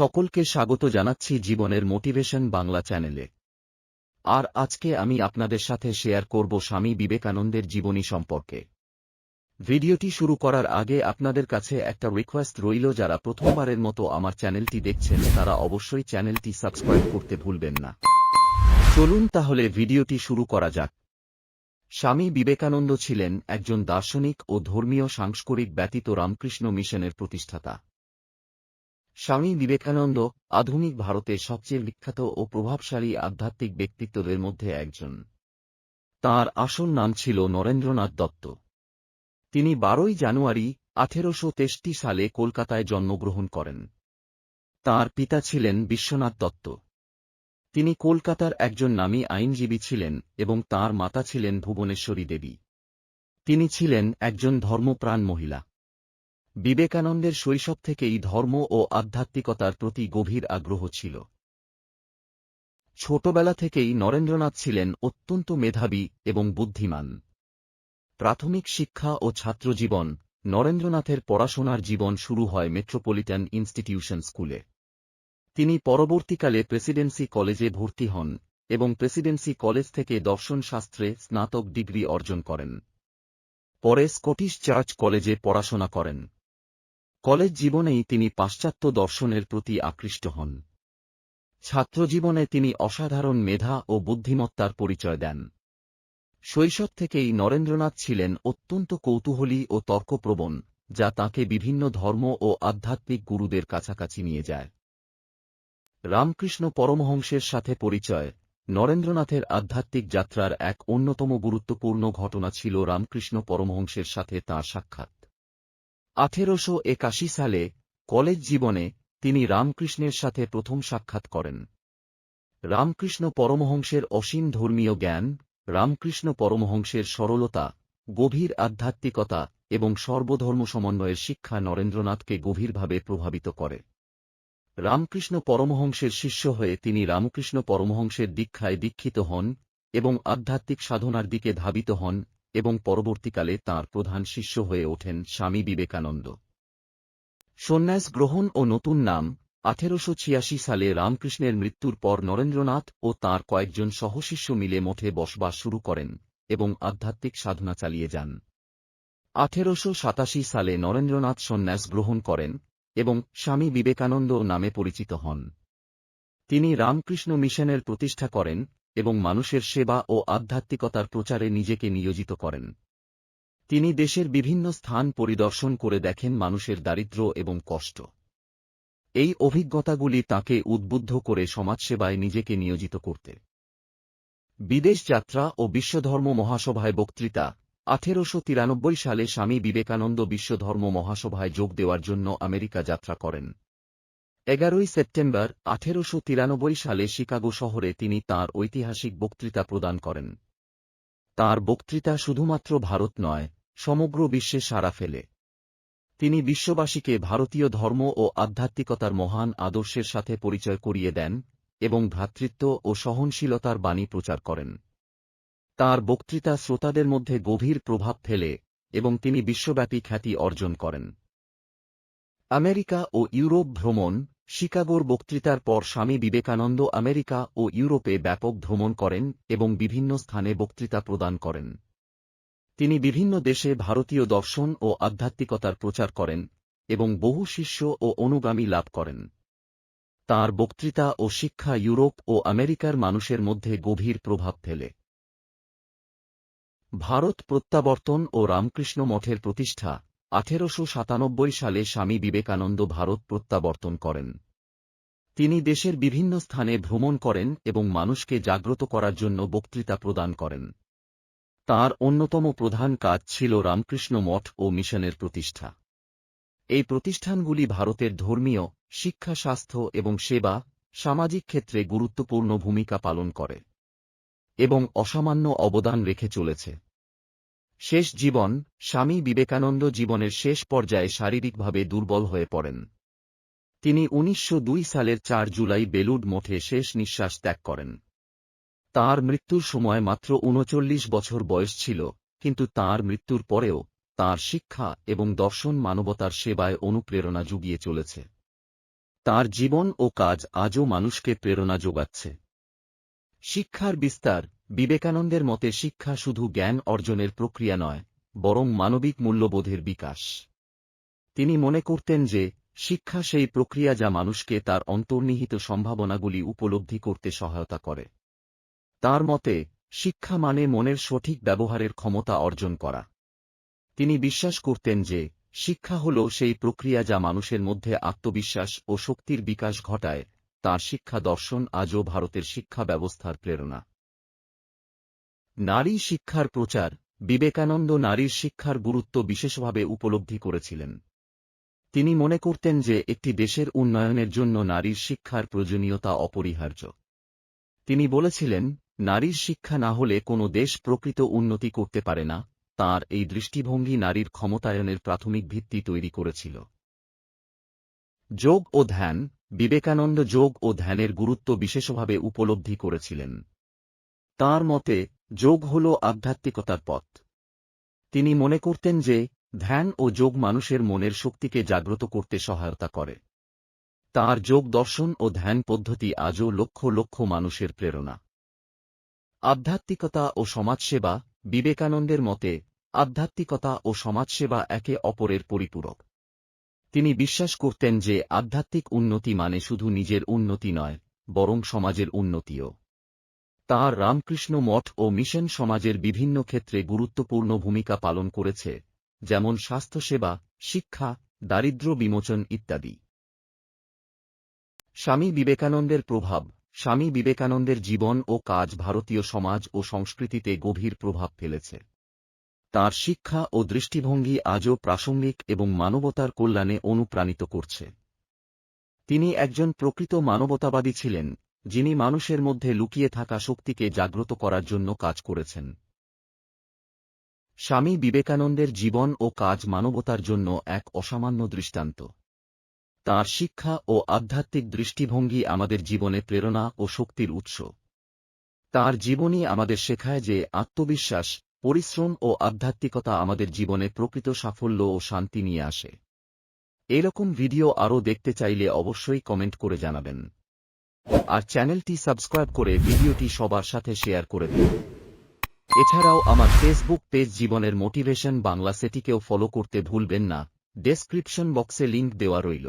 সকলকে স্বাগত জানাচ্ছি জীবনের মোটিভেশন বাংলা চ্যানেলে। আর আজকে আমি আপনাদের সাথে শেয়ার করব স্বামী বিবেকানন্দের জীবনী সম্পর্কে। ভিডিওটি শুরু করার আগে আপনাদের কাছে একটা রিকোয়েস্ট রইল যারা প্রথমবারের মতো আমার চ্যানেলটি দেখছেন, তারা অবশ্যই চ্যানেলটি সাবস্ক্রাইব করতে ভুলবেন না। চলুন তাহলে ভিডিওটি শুরু করা যাক। স্বামী বিবেকানন্দ ছিলেন একজন দার্শনিক ও ধর্মীয় সাংস্করিক ব্যতীত রামকৃষ্ণ মিশনের প্রতিষ্ঠাতা। স্বামী বিবেকানন্দ আধুনিক ভারতে সবচেয়ে বিখ্যাত ও প্রভাবশালী আধ্যাত্মিক ব্যক্তিত্বদের মধ্যে একজন। তাঁর আসল নাম ছিল নরেন্দ্রনাথ দত্ত। তিনি বারোই জানুয়ারি আঠেরোশো তেষট্টি সালে কলকাতায় জন্মগ্রহণ করেন। তাঁর পিতা ছিলেন বিশ্বনাথ দত্ত। তিনি কলকাতার একজন নামী আইনজীবী ছিলেন এবং তাঁর মাতা ছিলেন ভুবনেশ্বরী দেবী। তিনি ছিলেন একজন ধর্মপ্রাণ মহিলা। বিবেকানন্দের শৈশব থেকেই ধর্ম ও আধ্যাত্মিকতার প্রতি গভীর আগ্রহ ছিল। ছোটবেলা থেকেই নরেন্দ্রনাথ ছিলেন অত্যন্ত মেধাবী এবং বুদ্ধিমান। প্রাথমিক শিক্ষা ও ছাত্রজীবন নরেন্দ্রনাথের পড়াশোনার জীবন শুরু হয় মেট্রোপলিটন ইনস্টিটিউশন স্কুলে। তিনি পরবর্তীকালে প্রেসিডেন্সি কলেজে ভর্তি হন এবং প্রেসিডেন্সি কলেজ থেকে দর্শনশাস্ত্রে স্নাতক ডিগ্রি অর্জন করেন। পরে স্কটিশ চার্চ কলেজে পড়াশোনা করেন। কলেজ জীবনেই তিনি পাশ্চাত্য দর্শনের প্রতি আকৃষ্ট হন। ছাত্রজীবনে তিনি অসাধারণ মেধা ও বুদ্ধিমত্তার পরিচয় দেন। শৈশব থেকেই নরেন্দ্রনাথ ছিলেন অত্যন্ত কৌতূহলী ও তর্কপ্রবণ, যা তাকে বিভিন্ন ধর্ম ও আধ্যাত্মিক গুরুদের কাছাকাছি নিয়ে যায়। রামকৃষ্ণ পরমহংসের সাথে পরিচয়, নরেন্দ্রনাথের আধ্যাত্মিক যাত্রার এক অন্যতম গুরুত্বপূর্ণ ঘটনা ছিল রামকৃষ্ণ পরমহংসের সাথে তাঁর সাক্ষাৎ। আঠেরোশো একাশি সালে কলেজ জীবনে তিনি রামকৃষ্ণের সাথে প্রথম সাক্ষাৎ করেন। রামকৃষ্ণ পরমহংসের অসীম ধর্মীয় জ্ঞান, রামকৃষ্ণ পরমহংসের সরলতা, গভীর আধ্যাত্মিকতা এবং সর্বধর্ম সমন্বয়ের শিক্ষা নরেন্দ্রনাথকে গভীরভাবে প্রভাবিত করে। রামকৃষ্ণ পরমহংসের শিষ্য হয়ে তিনি রামকৃষ্ণ পরমহংসের দীক্ষায় দীক্ষিত হন এবং আধ্যাত্মিক সাধনার দিকে ধাবিত হন এবং পরবর্তীকালে তাঁর প্রধান শিষ্য হয়ে ওঠেন স্বামী বিবেকানন্দ। সন্ন্যাস গ্রহণ ও নতুন নাম আঠেরোশ ছিয়াশি সালে রামকৃষ্ণের মৃত্যুর পর নরেন্দ্রনাথ ও তাঁর কয়েকজন সহশিষ্য মিলে মঠে বসবাস শুরু করেন এবং আধ্যাত্মিক সাধনা চালিয়ে যান। আঠেরোশো সাতাশি সালে নরেন্দ্রনাথ সন্ন্যাস গ্রহণ করেন এবং স্বামী বিবেকানন্দ নামে পরিচিত হন। তিনি রামকৃষ্ণ মিশনের প্রতিষ্ঠা করেন এবং মানুষের সেবা ও আধ্যাত্মিকতার প্রচারে নিজেকে নিয়োজিত করেন। তিনি দেশের বিভিন্ন স্থান পরিদর্শন করে দেখেন মানুষের দারিদ্র্য এবং কষ্ট। এই অভিজ্ঞতাগুলি তাকে উদ্বুদ্ধ করে সমাজসেবায় নিজেকে নিয়োজিত করতে। বিদেশ যাত্রা ও বিশ্বধর্ম মহাসভায় বক্তৃতা, আঠেরোশো তিরানব্বই সালে স্বামী বিবেকানন্দ বিশ্বধর্ম মহাসভায় যোগ দেওয়ার জন্য আমেরিকা যাত্রা করেন। এগারোই সেপ্টেম্বর আঠেরোশো তিরানব্বই সালে শিকাগো শহরে তিনি তাঁর ঐতিহাসিক বক্তৃতা প্রদান করেন। তাঁর বক্তৃতা শুধুমাত্র ভারত নয়, সমগ্র বিশ্বে সাড়া ফেলে। তিনি বিশ্ববাসীকে ভারতীয় ধর্ম ও আধ্যাত্মিকতার মহান আদর্শের সাথে পরিচয় করিয়ে দেন এবং ভ্রাতৃত্ব ও সহনশীলতার বাণী প্রচার করেন। তাঁর বক্তৃতা শ্রোতাদের মধ্যে গভীর প্রভাব ফেলে এবং তিনি বিশ্বব্যাপী খ্যাতি অর্জন করেন। আমেরিকা ও ইউরোপ ভ্রমণ, শিকাগোর বক্তৃতার পর স্বামী বিবেকানন্দ আমেরিকা ও ইউরোপে ব্যাপক ভ্রমণ করেন এবং বিভিন্ন স্থানে বক্তৃতা প্রদান করেন। তিনি বিভিন্ন দেশে ভারতীয় দর্শন ও আধ্যাত্মিকতার প্রচার করেন এবং বহু শিষ্য ও অনুগামী লাভ করেন। তাঁর বক্তৃতা ও শিক্ষা ইউরোপ ও আমেরিকার মানুষের মধ্যে গভীর প্রভাব ফেলে। ভারত প্রত্যাবর্তন ও রামকৃষ্ণ মঠের প্রতিষ্ঠা আঠেরোশো সাতানব্বই সালে স্বামী বিবেকানন্দ ভারত প্রত্যাবর্তন করেন। তিনি দেশের বিভিন্ন স্থানে ভ্রমণ করেন এবং মানুষকে জাগ্রত করার জন্য বক্তৃতা প্রদান করেন। তার অন্যতম প্রধান কাজ ছিল রামকৃষ্ণ মঠ ও মিশনের প্রতিষ্ঠা। এই প্রতিষ্ঠানগুলি ভারতের ধর্মীয়, শিক্ষা, স্বাস্থ্য এবং সেবা, সামাজিক ক্ষেত্রে গুরুত্বপূর্ণ ভূমিকা পালন করে এবং অসামান্য অবদান রেখে চলেছে। শেষ জীবন, স্বামী বিবেকানন্দ জীবনের শেষ পর্যায়ে শারীরিকভাবে দুর্বল হয়ে পড়েন। তিনি উনিশশো দুই সালের চার জুলাই বেলুড মঠে শেষ নিঃশ্বাস ত্যাগ করেন। তার মৃত্যুর সময় মাত্র উনচল্লিশ বছর বয়স ছিল, কিন্তু তার মৃত্যুর পরেও তার শিক্ষা এবং দর্শন মানবতার সেবায় অনুপ্রেরণা জুগিয়ে চলেছে। তার জীবন ও কাজ আজও মানুষকে প্রেরণা যোগাচ্ছে শিক্ষার বিস্তার বিবেকানন্দের মতে শিক্ষা শুধু জ্ঞান অর্জনের প্রক্রিয়া নয়, বরং মানবিক মূল্যবোধের বিকাশ। তিনি মনে করতেন যে, শিক্ষা সেই প্রক্রিয়া যা মানুষকে তার অন্তর্নিহিত সম্ভাবনাগুলি উপলব্ধি করতে সহায়তা করে। তার মতে, শিক্ষা মানে মনের সঠিক ব্যবহারের ক্ষমতা অর্জন করা। তিনি বিশ্বাস করতেন যে, শিক্ষা হল সেই প্রক্রিয়া যা মানুষের মধ্যে আত্মবিশ্বাস ও শক্তির বিকাশ ঘটায়, তার শিক্ষা দর্শন আজও ভারতের শিক্ষা ব্যবস্থার প্রেরণা। নারী শিক্ষার প্রচার বিবেকানন্দ নারীর শিক্ষার গুরুত্ব বিশেষভাবে উপলব্ধি করেছিলেন। তিনি মনে করতেন যে একটি দেশের উন্নয়নের জন্য নারীর শিক্ষার প্রয়োজনীয়তা অপরিহার্য। তিনি বলেছিলেন, নারীর শিক্ষা না হলে কোনো দেশ প্রকৃত উন্নতি করতে পারে না, তার এই দৃষ্টিভঙ্গি নারীর ক্ষমতায়নের প্রাথমিক ভিত্তি তৈরি করেছিল। যোগ ও ধ্যান, বিবেকানন্দ যোগ ও ধ্যানের গুরুত্ব বিশেষভাবে উপলব্ধি করেছিলেন। তার মতে যোগ হল আধ্যাত্মিকতার পথ। তিনি মনে করতেন যে, ধ্যান ও যোগ মানুষের মনের শক্তিকে জাগ্রত করতে সহায়তা করে। তার যোগ দর্শন ও ধ্যান পদ্ধতি আজও লক্ষ লক্ষ মানুষের প্রেরণা। আধ্যাত্মিকতা ও সমাজসেবা বিবেকানন্দের মতে, আধ্যাত্মিকতা ও সমাজসেবা একে অপরের পরিপূরক। তিনি বিশ্বাস করতেন যে, আধ্যাত্মিক উন্নতি মানে শুধু নিজের উন্নতি নয়, বরং সমাজের উন্নতিও। তার রামকৃষ্ণ মঠ ও মিশন সমাজের বিভিন্ন ক্ষেত্রে গুরুত্বপূর্ণ ভূমিকা পালন করেছে, যেমন স্বাস্থ্যসেবা, শিক্ষা, দারিদ্র্য বিমোচন ইত্যাদি। স্বামী বিবেকানন্দের প্রভাব স্বামী বিবেকানন্দের জীবন ও কাজ ভারতীয় সমাজ ও সংস্কৃতিতে গভীর প্রভাব ফেলেছে। তার শিক্ষা ও দৃষ্টিভঙ্গি আজও প্রাসঙ্গিক এবং মানবতার কল্যাণে অনুপ্রাণিত করছে। তিনি একজন প্রকৃত মানবতাবাদী ছিলেন যিনি মানুষের মধ্যে লুকিয়ে থাকা শক্তিকে জাগ্রত করার জন্য কাজ করেছেন। স্বামী বিবেকানন্দের জীবন ও কাজ মানবতার জন্য এক অসামান্য দৃষ্টান্ত। তার শিক্ষা ও আধ্যাত্মিক দৃষ্টিভঙ্গি আমাদের জীবনে প্রেরণা ও শক্তির উৎস। তার জীবনী আমাদের শেখায় যে আত্মবিশ্বাস, পরিশ্রম ও আধ্যাত্মিকতা আমাদের জীবনে প্রকৃত সাফল্য ও শান্তি নিয়ে আসে। এরকম ভিডিও আরও দেখতে চাইলে অবশ্যই কমেন্ট করে জানাবেন। আর চ্যানেলটি সাবস্ক্রাইব করে ভিডিওটি সবার সাথে শেয়ার করে দিন। এছাড়াও আমার ফেসবুক পেজ জীবনের মোটিভেশন বাংলা সেটিকেও ফলো করতে ভুলবেন না। ডেসক্রিপশন বক্সে লিংক দেওয়া রইল।